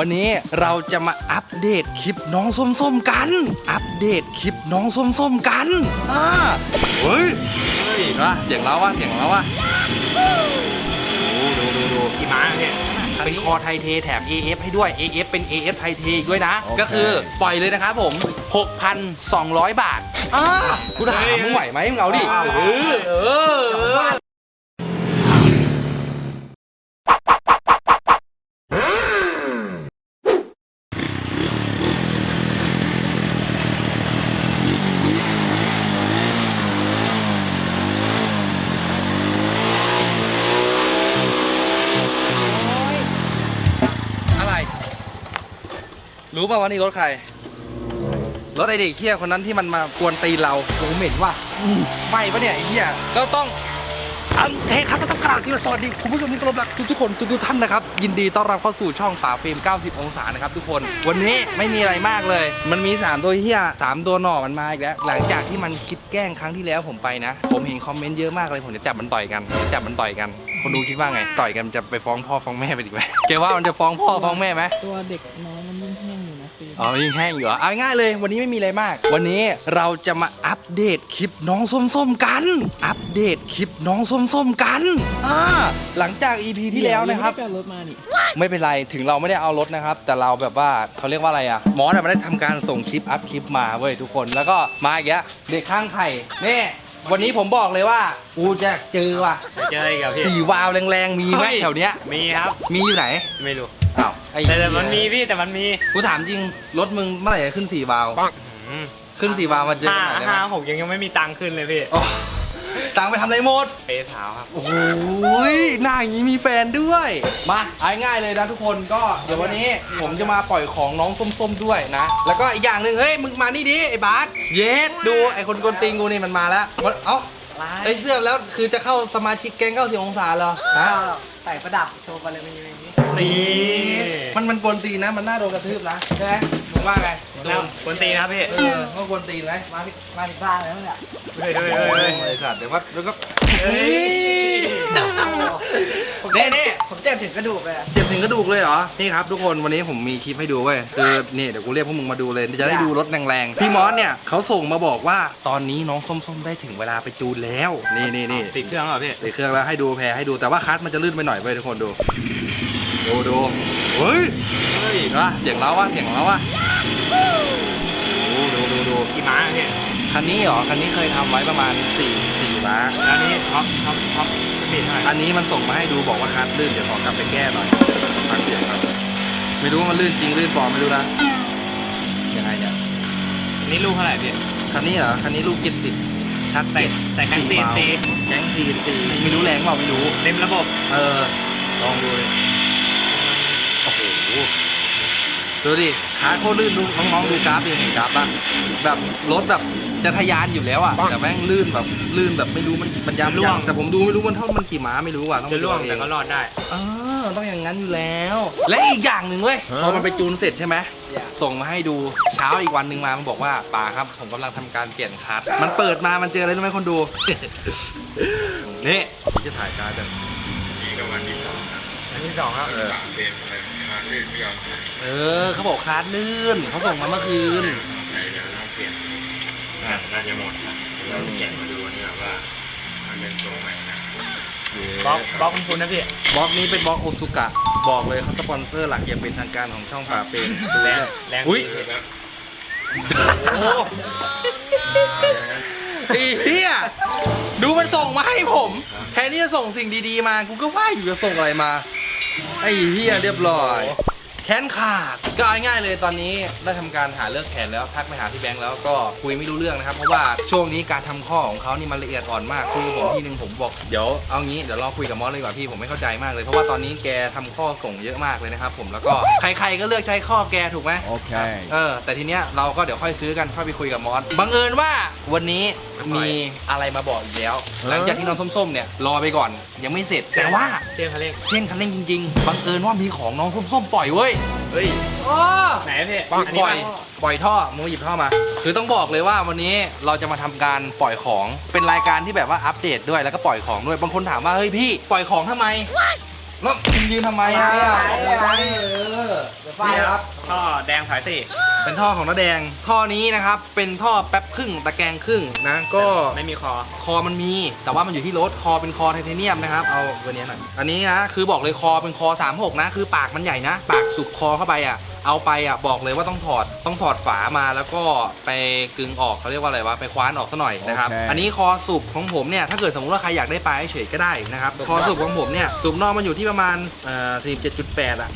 วันนี้เราจะมาอัปเดตคลิปน้องส้มๆกัน อัปเดตคลิปน้องส้มๆกันอ่าเฮ้ยเฮ้ยนะเสียงเราว่ะเสียงเราว่ะดูดูดูดูกี่ม้าเนี่ยเป็นคอไทเทแถม AF ให้ด้วย AF เป็น AF ไทเทอีกด้วยนะ ก็คือปล่อยเลยนะครับผม 6,200 บาทอ่ากูถามมึงไหวไหมมึงเอาดิเออเออเออ อะไร รู้ป่าวว่านี่รถใคร รถไอเด็กเฮียคนนั้นที่มันมากวนตีนเราโอ้เหม็นว่ะอืมไม่ปะเนี่ยไอ้เฮียก็ต้องอันเฮ้ยครับก็ต้องกราบที่สวัสดีคุณผู้ชมที่เคารพรักทุกๆคนทุกๆท่านนะครับ ยินดีต้อนรับเข้าสู่ช่องป่าเฟรม90 องศานะครับทุกคน วันนี้ไม่มีอะไรมากเลย มันมี 3 ตัวเฮีย3 ตัวหน่อมันมาอีกแล้ว หลังจากที่มันคิดแกล้งครั้งที่แล้วผมไปนะ ผมเห็นคอมเมนต์เยอะมากเลย ผมจะจับมันต่อยกัน จับมันต่อยกัน คนดูคิดว่าไง ต่อยกันจะไปฟ้องพ่อฟ้องแม่ไปดีไหมแกว่ามันจะฟ้องพ่อฟ้องแม่ไหมตัวเด็กน้อยมันยิ่งแห้ง อยู่นะฟิล์มอ๋อยิ่งแห้งอยู่เหรอเอาง่ายๆเลย วันนี้ไม่มีอะไรมาก วันนี้เราจะมาอัปเดตคลิปน้องส้มๆกัน อัปเดตคลิปน้องส้มๆกันอ่าหลังจาก EP ที่แล้วนะครับ เดี๋ยยังไม่ได้ไปเอารถมานี่ไม่เป็นไรถึงเราไม่ได้เอารถนะครับ แต่เราแบบว่าเขาเรียกว่าอะไรอะมอสอะไม่ได้ทำการส่งคลิปอัพคลิปมาเว้ยทุกคนแล้วก็มาอีกแล้วเด็กข้างไข่นี่วันนี้ผมบอกเลยว่ากูจะเจอว่ะเจออีกแล้วพี่ สี่วาล์วแรงๆมีไหมเฮ้ย แถวเนี้ยมีครับ มีอยู่ไหน ไม่รู้ อ้าวไอ้แต่แต่มันมีพี่แต่มันมีกูถามจริงรถมึงเมื่อไหร่จะขึ้นสี่วาล์วอืมขึ้นสี่วาล์วมาเจอห้ากันหน่อยได้ไหมห้าหกยังยังไม่มีตังค์ขึ้นเลยพี่ โอ้ตังค์ไปทำอะไรหมด เปย์สาวครับ โอ้โหหน้าอย่างนี้มีแฟนด้วย มาเอาง่ายๆเลยนะทุกคนก็เดี๋ยววันนี้ผมจะมาปล่อยของน้องส้มๆด้วยนะ แล้วก็อีกอย่างหนึ่งเฮ้ยมึงมานี่ดิไอ้บาสเยสดูไอ้คนกวนติงกูนี่มันมาแล้วมันเอ้าไอ้เสื้อแล้วคือจะเข้าสมาชิกแก๊ง90องศาเหรอฮะ ใส่ประดับโชว์ไปเลยมันอย่างนี้ นี่มันมันกวนตีนนะ มันน่าโดนกระทืบนะใช่ไหมมึงว่าไงโดแล้วนคนตีนะครับพี่ เออก็กวนตีนไหมมาพี่มาพี่บ้าแล้วเนี่ยเฮ้ยเฮ้ยเฮ้ยเฮ้ยบริษัทเดี๋ยวว่าเดี๋ยวก็เฮ้ยเน่เน่ผมเจ็บถึงกระดูกเลยอะเจ็บถึงกระดูกเลยเหรอ นี่ครับทุกคนวันนี้ผมมีคลิปให้ดูเว้ยคือนี่เดี๋ยวกูเรียกพวกมึงมาดูเลย จะได้ดูรถแรงๆ พี่มอสเนี่ยเขาส่งมาบอกว่าตอนนี้น้องส้มๆได้ถึงเวลาไปจูนแล้ว นี่นี่นี่ติดเครื่องเหรอพี่ ติดเครื่องแล้วให้ดูแพรให้ดูแต่ว่าคัสมันจะลื่นไปหน่อยเว้ยทุกคนดู ดูดูเฮ้ยเฮ้ยว่าเสียงเราว่ะเสียงเราว่ะดูดูดูดูกี่ม้าพี่คันนี้เหรอคันนี้เคยทำไว้ประมาณ4 4ม้าแล้วนี้ท็อปท็อปท็อปปีเท่าไหร่อันนี้มันส่งมาให้ดูบอกว่าคัสลื่นเดี๋ยวขอกลับไปแก้หน่อยฟังเสียงครับไม่รู้ว่ามันลื่นจริงลื่นปลอมไม่รู้นะยังไงเนี่ยอันนี่ลูกเท่าไหร่พี่ คันนี้เหรอคันนี้ลูกเจ็ดสิบชัดแต่เจ็ดแต่แค่ตีนตีแก๊งทีนตีไม่รู้แรงเปล่าไม่รู้ เต็มระบบ เออ ลองดูเลยโอ้โห ดูดิขาโคตรลื่นดูน้องๆดูกราฟดิเห็นกราฟปะแบบรถแบบจะทะยานอยู่แล้วอะแต่แม่งลื่นแบบลื่นแบบไม่รู้มันมันยำยังแต่ผมดูไม่รู้มันเท่ามันกี่ม้าไม่รู้อะต้องจะไปดูล่วงเอาเอแต่งก็รอดได้ เออต้องอย่างนั้นอยู่แล้ว และอีกอย่างหนึ่งเว้ยพอมันไปจูนเสร็จใช่ไหมส่งมาให้ดูเช้าอีกวันหนึ่งมามันบอกว่าป่าครับผมกำลังทำการเปลี่ยนคัสมันเปิดมามันเจออะไรรู้ไหมคนดู นี่ที่จะถ่ายการ์ดกันนี่ก็วันที่สองครับอัน ที่สองครับปากเปลี่ยนอะไรทางเลื่อนไม่ยอมหายเออเขาบอกคัสลื่นเขาส่งมาเมื่อคืน ใส่แล้วต้องเปลี่ยนอะน่าจะหมดครับเราแกะมาดูนี่แบบว่า มันเป็นทรงไหนนะบล็อกบล็อกคุณคุณนะพี่ บล็อกนี้เป็นบล็อกโอซุกะ บอกเลยเขาสปอนเซอร์หลักอย่างเป็นทางการของช่องป่าเฟรมดูแรเนี่งยแรงอุ๊ยดีแล้วโอ้ไอ้เฮียดูมันส่งมาให้ผม แทนที่จะส่งสิ่งดีๆมา กูก็ว่าอยู่จะส่งอะไรมา ไอ้เฮียเรียบร้อย แขนขาดก็เอาง่ายๆเลยตอนนี้ได้ทำการหาเลือกแขนแล้วทักไปหาพี่แบงค์แล้วก็คุยไม่รู้เรื่องนะครับ เพราะว่าช่วงนี้การทำข้อของเขานี่มันละเอียดอ่อนมากคุยกับผมทีนึงผมบอกเดี๋ยวเอางี้เดี๋ยวรอคุยกับมอสเลยดีกว่าพี่ผมไม่เข้าใจมากเลยเพราะว่าตอนนี้แกทำข้อส่งเยอะมากเลยนะครับผมแล้วก็ใครๆก็เลือกใช้ข้อแกถูกไหม Okay. เออแต่ทีเนี้ยเราก็เดี๋ยวค่อยซื้อกันค่อยไปคุยกับมอสบังเอิญว่าวันนี้มีอะไรมาบอกอีกแล้ว หลังจากที่น้องส้มๆเนี่ยรอไปก่อนยังไม่เสร็จแต่ว่าเจ๊คันเร่งเส้นคันเร่งจริงๆบังเอิญว่ามีของน้องส้มๆปล่อยเว้ยเฮ้ยโอ้ไหนอะพี่ปล่อันนี้อยปะปล่อยท่อมึงมาหยิบท่อมาคือต้องบอกเลยว่าวันนี้เราจะมาทำการปล่อยของเป็นรายการที่แบบว่าอัปเดตด้วยแล้วก็ปล่อยของด้วยบางคนถามว่าเฮ้ยพี่ปล่อยของทำไม แล้วคุณยืนทำไมอะไปไปเออเดี๋ยวไฟนี่คครัรับบท่อแดงสายสี่เป็นท่อของน้าแดง ท่อนี้นะครับ เป็นท่อแป๊บครึ่งตะแกรงครึ่งนะ ก็ไม่มีคอ คอมันมี แต่ว่ามันอยู่ที่รถ คอเป็นคอไทเทเนียมนะครับ เอาตัวเนี้ยหน่อย อันนี้นะ คือบอกเลยคอเป็นคอ 36 นะ คือปากมันใหญ่นะ ปากสุบคอเข้าไปอะ เอาไปอะบอกเลยว่าต้องถอดต้องถอดฝามาแล้วก็ไปกึงออกเขาเรียกว่าอะไรวะไปคว้านออกซะหน่อยนะครับโอเคอันนี้คอสุบของผมเนี่ยถ้าเกิดสมมติว่าใครอยากได้ปลาเฉยๆก็ได้นะครับคอสุบของผมเนี่ยสุบนอกมันอยู่ที่ประมาณเอ่อ47.8อะ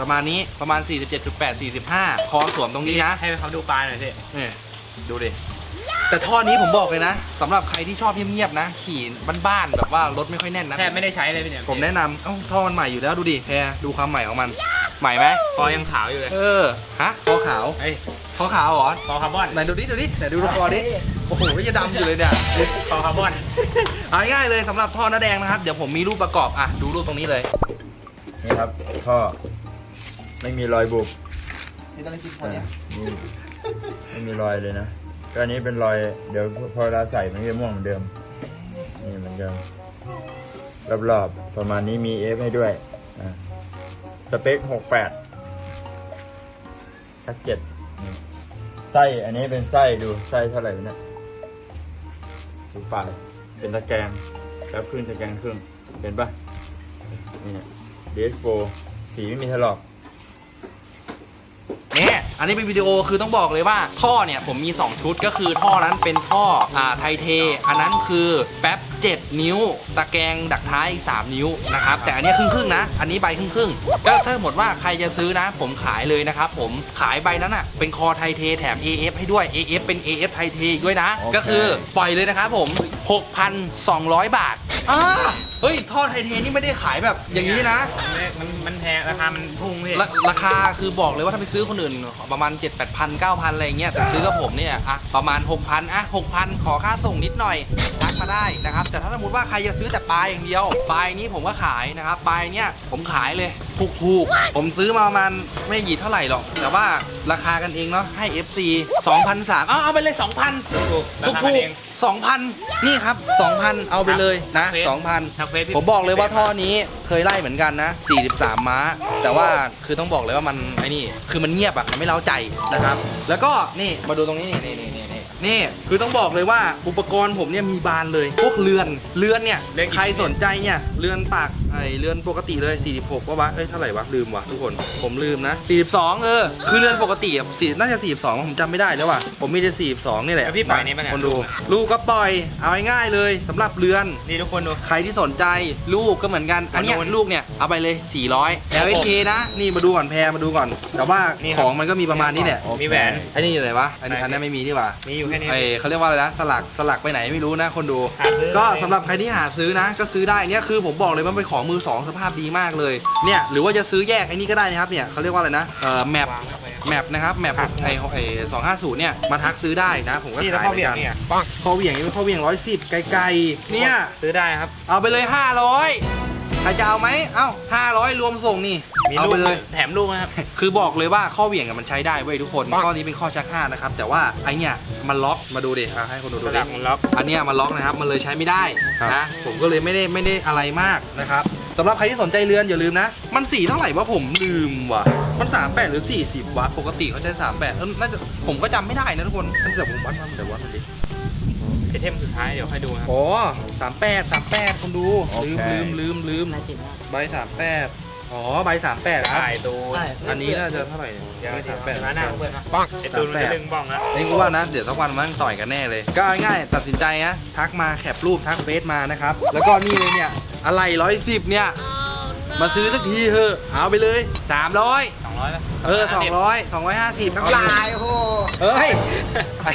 ประมาณนี้ประมาณ 47.8 45 คอสวมตรงนี้นะ ให้เขาดูปลาหน่อยสินี่ดูดิ แต่ท่อนี้ผมบอกเลยนะสำหรับใครที่ชอบเงียบๆนะ ขี่บ้านๆแบบว่ารถไม่ค่อยแน่นนะแทบไม่ได้ใช้เลยพี่เนี่ยผมแนะนำเอ้าท่อมันใหม่อยู่แล้วดูดิแพรดูความใหม่ของมัน ใหม่ไหมคอยังขาวอยู่เลย เออ ฮะ คอขาวเฮ้ย คอขาวเหรอ คอคาร์บอน ไหนดูดิดูดิไหนดูคอดิ โอ้โหนี่จะดำอยู่เลยเนี่ย คอคาร์บอน เอาง่ายๆเลยสำหรับท่อหน้าแดงนะครับ เดี๋ยวผมมีรูปประกอบ อะ ดูรูปตรงนี้เลย นี่ครับท่อไม่มีรอยบุบนี่ต้องกินคนเนี้ยนี่ไม่มีรอยเลยนะก็อันนี้เป็นรอยเดี๋ยวพอเราใส่มันก็จะม่วงเหมือนเดิม นี่เหมือนเดิมรอบๆประมาณนี้มีเอฟให้ด้วยอะ สเปค68ชักเจ็ดไส้อันนี้เป็นไส้ดูไส้เท่าไหร่เนี่ยดูปลายเป็นตะแกรงแล้วขึ้นตะแกรงครึ่งเห็นปะนี่เดสโฟสีไม่มีถลอกเนี่ย อันนี้เป็นวิดีโอคือต้องบอกเลยว่าท่อเนี่ยผมมี 2 ชุดก็คือท่อนั้นเป็นท่ออ่าไทเท อันนั้นคือแป๊บ 7 นิ้ว ตะแกรงดักท้ายอีก3นิ้วนะครับแต่อันนี้ครึ่งครึ่งๆนะ อันนี้ใบครึ่งครึ่งๆก็ถ้าหมดว่าใครจะซื้อนะ ผมขายเลยนะครับผมขายใบนั้นอะเป็นคอไทเทแถม AF ให้ด้วย AF เป็น AF ไทเทอีกด้วยนะโอเคก็คือปล่อยเลยนะครับผม 6,200 บาทอ่า เฮ้ยท่อไทเทนี่ไม่ได้ขายแบบอย่างนี้นะ มันมันแพงราคา มันพุ่งพี่ราราคาคือบอกเลยว่าถ้าไปซื้อคนอื่น ประมาณ 7 8 0 0 0 9,000 อะไรอย่างเงี้ยแต่ซื้อกับผมเนี่ยอะประมาณ 6,000อะ6,000 ขอค่าส่งนิดหน่อยทักมาได้นะครับ แต่ถ้าสมมติว่าใครจะซื้อแต่ปลายอย่างเดียว ปลายนี้ผมก็ขายนะครับ ปลายเนี่ยผมขายเลยถูกถูกๆผมซื้อมาประมาณไม่กี่เท่าไหร่หรอกแต่ว่าราคากันเองเนาะให้ FC 2,300เอาเอาไปเลย2,000ถูกราถูกคาถูกันกเอง 2,000 นี่ครับ 2,000 เอาไปเลยนะเฟซ2,000ทางเฟซพี่ผมบอกเลยว่าท่อนี้เคยไล่เหมือนกันนะ 43 ม้า แต่ว่าคือต้องบอกเลยว่ามันไอ้นี่ คือมันเงียบอะมันไม่เล้าใจนะครับ แล้วก็นี่มาดูตรงนี้นี่นี่นี่นี่นี่คือต้องบอกเลยว่าอุปกรณ์ผมเนี่ยมีบานเลย พวกเรือนเรือนเนี่ยใครสนใจเนี่ยเรือนปาก ไอเรือนปกติเลย 46ว่าวะเอ้ยเท่าไหร่วะลืมว่ะทุกคนผมลืมนะ 42 เออ คือเรือนปกติอะสี่น่าจะ 42 ผมจำไม่ได้แล้วว่ะผมมีแต่42 นี่แหละแล้วพี่ปล่อยนี้ปะเนี่ย คนดูลูกก็ปล่อยเอาง่ายๆเลยสำหรับเรือน นี่ทุกคนดู ใครที่สนใจลูกก็เหมือนกัน อันเนี้ยอันนู้นลูกเนี่ยเอาไปเลย 400 LK นะ นี่มาดูก่อนแพรมาดูก่อน แต่ว่านี่ครับ ของมันก็มีประมาณนี้เนี่ยมีแหวน ไอ้นี่อยู่ไหนวะอันนี้ไหนอันนี้ไม่มีนี่หว่า มีอยู่แค่นี้ ไอเขาเรียกว่าอะไรนะสลักสลักไปไหนไม่รู้นะคนดู หาซื้อก็สำหรับใครที่หาซื้อนะ ก็ซื้อได้เนี่ยคือผมบอกเลยว่าเป็นของมือสองสภาพดีมากเลยเนี่ยหรือว่าจะซื้อแยกไอ้นี่ก็ได้นะครับเนี่ยเขาเรียกว่าอะไรนะเอ่อแมปวางไว้ไว้แมปนะครับแมปครับไอไอสองห้าศูนย์เนี่ยมาทักซื้อได้นะผมก็นี่แล้วขายข้อเหมืเบี่อยนงกันเนี่ยข้อเหวี่ยงนี่เป็นข้อเหวี่ยงร้อยสิบไกลๆเนี่ยซื้อได้ครับเอาไปเลย500 ใครจะเอาไหมเอ้า500 รวมส่งนี่มีเอาลูกไปเลย แถมลูกนะครับ คือบอกเลยว่าข้อเหวี่ยงอะมันใช้ได้เว้ยทุกคน ข้อนี้เป็นข้อชัก5นะครับ แต่ว่าไอเนี่ยมันล็อกมาดูดิอะให้คนดูดูระดิดับมันล็อก อันเนี้ยมันล็อกนะครับ มันเลยใช้ไม่ได้ครับ นะ ผมก็เลยไม่ได้ไม่ได้อะไรมากนะครับสำหรับใครที่สนใจเรือนอย่าลืมนะ มันสีเท่าไหร่วะผมลืมว่ะ มัน 38 หรือ 40วะปกติเขาใช้38เออน่าจะผมก็จำไม่ได้นะทุกคนเดี๋ยวผมวัดมันเดี๋ยววัดมันดิ ไอเทมสุดท้ายเดี๋ยวค่อยดูนะครับ อ๋อ38 38คนดู โอลืมเค ลืมลืมลืมนายติดว่าใบสามแปดอ๋อ ใบสามแปดครับได้ตูนใช่ อันนี้น่าจะเท่าไหร่เนี่ยเดี๋ยวใบเดี๋สายมวแปด เดี๋ยวหน้าเพื่อนมาไอตูนมันจะดึงบ้องแล้วนี่กูว่านะ เดี๋ยวสักวันมันต่อยกันแน่เลย ก็เอาง่ายๆตัดสินใจนะ ทักมาแคปรูปทักเฟซมานะครับ แล้วก็นี่เลยเนี่ย อะไรร้อยสิบเนี่ย มาซื้อสักทีเถอะ เอาไปเลย 300 สองร้อยป่ะเออ 200 250น้ำลายโอ้โหเฮ้ยไอ้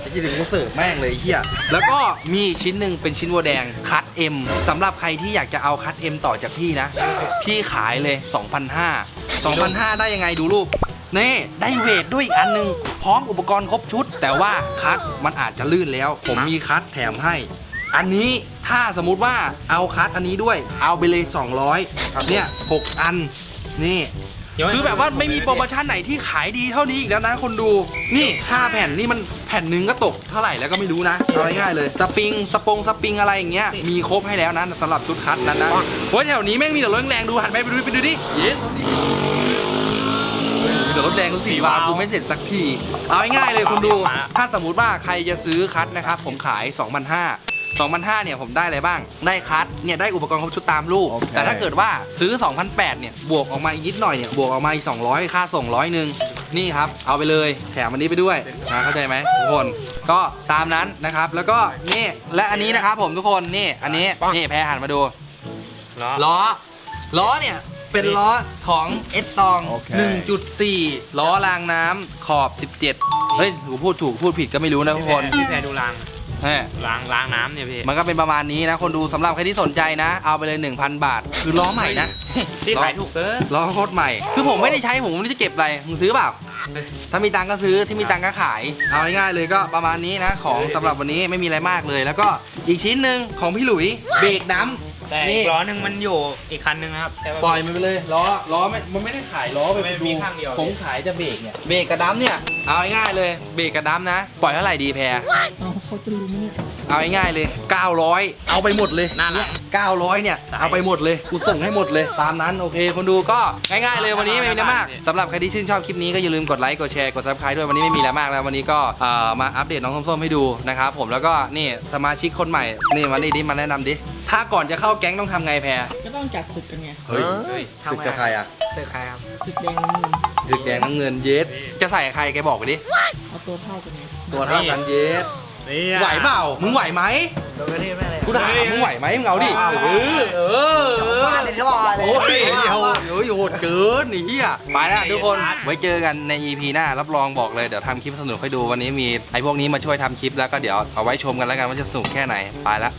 ไอ้ที่ถึงกูเสิร์ฟแม่งเลยไอ้เฮียแล้วก็มีอีกชิ้นหนึ่งเป็นชิ้นวัวแดงคัตเอ็มสำหรับใครที่อยากจะเอาคัตเอ็มต่อจากพี่นะ พี่ขายเลย 2,500 2,500 ได้ยังไงดูรูป นี่ ได้เวทด้วยอีกอันหนึง พร้อมอุปกรณ์ครบชุด แต่ว่าคัตมันอาจจะลื่นแล้ว ผมมีคัตแถมให้ อันนี้ถ้าสมมุติว่าเอาคัตอันนี้ด้วย เอาไปเลย 200เนี่ย6อัน นี่ คือแบบว่าไม่มีโปรโมชั่นไหนที่ขายดีเท่านี้อีกแล้วนะคนดู นี่5แผ่นนี่มันแผ่นหนึ่งก็ตกเท่าไหร่แล้วก็ไม่รู้นะเอาง่ายๆเลย สปริงสปงสปริงอะไรอย่างเงี้ย มีครบให้แล้วนะสำหรับชุดคัดนั้นนะโอ้ยแถวนี้แม่งมีแต่รถแรงๆดูหันไปไปดูไปดูดิเย็นมีแต่รถแรงกูสี่วาล์วกูไม่เสร็จสักที เอาง่ายๆเลยคุณดู ถ้าสมมติว่าใครจะซื้อคัดนะครับผมขาย 2,500 2,500เนี่ยผมได้อะไรบ้าง ได้คัดเนี่ยได้อุปกรณ์ครบชุดตามรูปโอเคแต่ถ้าเกิดว่าซื้อ2,800เนี่ยบวกออกมาอีกนิดหน่อยเนี่ยบวกออกมาอีก200 ค่าส่งร้อยหนึ่งนี่ครับ เอาไปเลยแถมอันนี้ไปด้วยนะเข้าใจไหมทุกคนก็ตามนั้นนะครับ แล้วก็นี่และอันนี้นะครับผมทุกคนนี่อันนี้นี่แพรหันมาดูล้อล้อล้อเนี่ยเป็นล้อของเอสตองโอเค1.4 ล้อรางน้ำขอบ 17 เฮ้ยผมพูดถูกพูดผิดก็ไม่รู้นะทุกคนพี่แพรดูราง แหม่รางรางน้ำเนี่ยพี่มันก็เป็นประมาณนี้นะ คนดูสำหรับใครที่สนใจนะ เอาไปเลย 1,000 บาท คือล้อใหม่นะ ที่ขายถูกเกินล้อโคตรใหม่ คือผมไม่ได้ใช้ผมไม่รู้จะเก็บอะไร มึงซื้อเปล่า ถ้ามีตังค์ก็ซื้อ ที่มีตังค์ก็ขาย เอาง่ายๆเลยก็ประมาณนี้นะ ของสำหรับวันนี้ไม่มีอะไรมากเลย แล้วก็อีกชิ้นหนึ่งของพี่หลุย เบรกน้ำแต่นี่อีกล้อหนึ่งมันอยู่อีกคันหนึงนะครับแต่ว่าปล่อยมันไปเลยล้อล้อไม่มันไม่ได้ขายล้อไปมันมีข้างเดียวผมขายจะเบรกเนี่ยเบรกกับดัมเนี่ยเอาง่ายๆเลยเบรกกับดัมนะ ปล่อยเท่าไหร่ดีแพร เอาเขาจะรู้ไหมเนี่ยเอาง่ายๆเลย 900 เอาไปหมดเลยหน้าหลัง900 เนี่ยใช่เอาไปหมดเลย กูส่งให้หมดเลย ตามนั้นโอเค คนดูก็ง่ายๆเลยวันนี้ไม่มีอะไรมากพี่สำหรับใครที่ชื่นชอบคลิปนี้ก็อย่าลืมกดไลค์ กดแชร์ กด subscribe ด้วยวันนี้ไม่มีอะไรมากแล้ววันนี้ก็เอ่อมาอัปเดตน้องส้มๆให้ดูนะครับผมแล้วก็นี่สมาชิกคนใหม่นี่มานี่ดิมาแนะนำดิ ถ้าก่อนจะเข้าแก๊งต้องทำไงแพรก็ต้องจัดศึกกันไงเฮ้ยเฮ้ยศึกกับใครอะเสื้อใครครับ ศึกแดงน้ำเงินศึกแดงน้ำเงินเยสจะใส่ใครแกบอกไปดิเอาตัวเท่ากันไงตัวเท่ากันเยส นี่ไหวเปล่า มึงไหวไหมโดนกระทืบแม่เลยกูถามมึงไหวไหมมึงเอาดิ เออ เออเออฟาดเลยชอบเลย โอ้ยโหดโอ้ยโหดเกินไอ้เหี้ยไปแล้วทุกคน ไว้เจอกันใน EP หน้า รับรองบอกเลย เดี๋ยวทำคลิปสนุกให้ดูวันนี้มีไอ้พวกนี้มาช่วยทำคลิปแล้วก็เดี๋ยวเอาไว้ชมกันแล้วกันว่าจะสนุกแค่ไหน ไปละ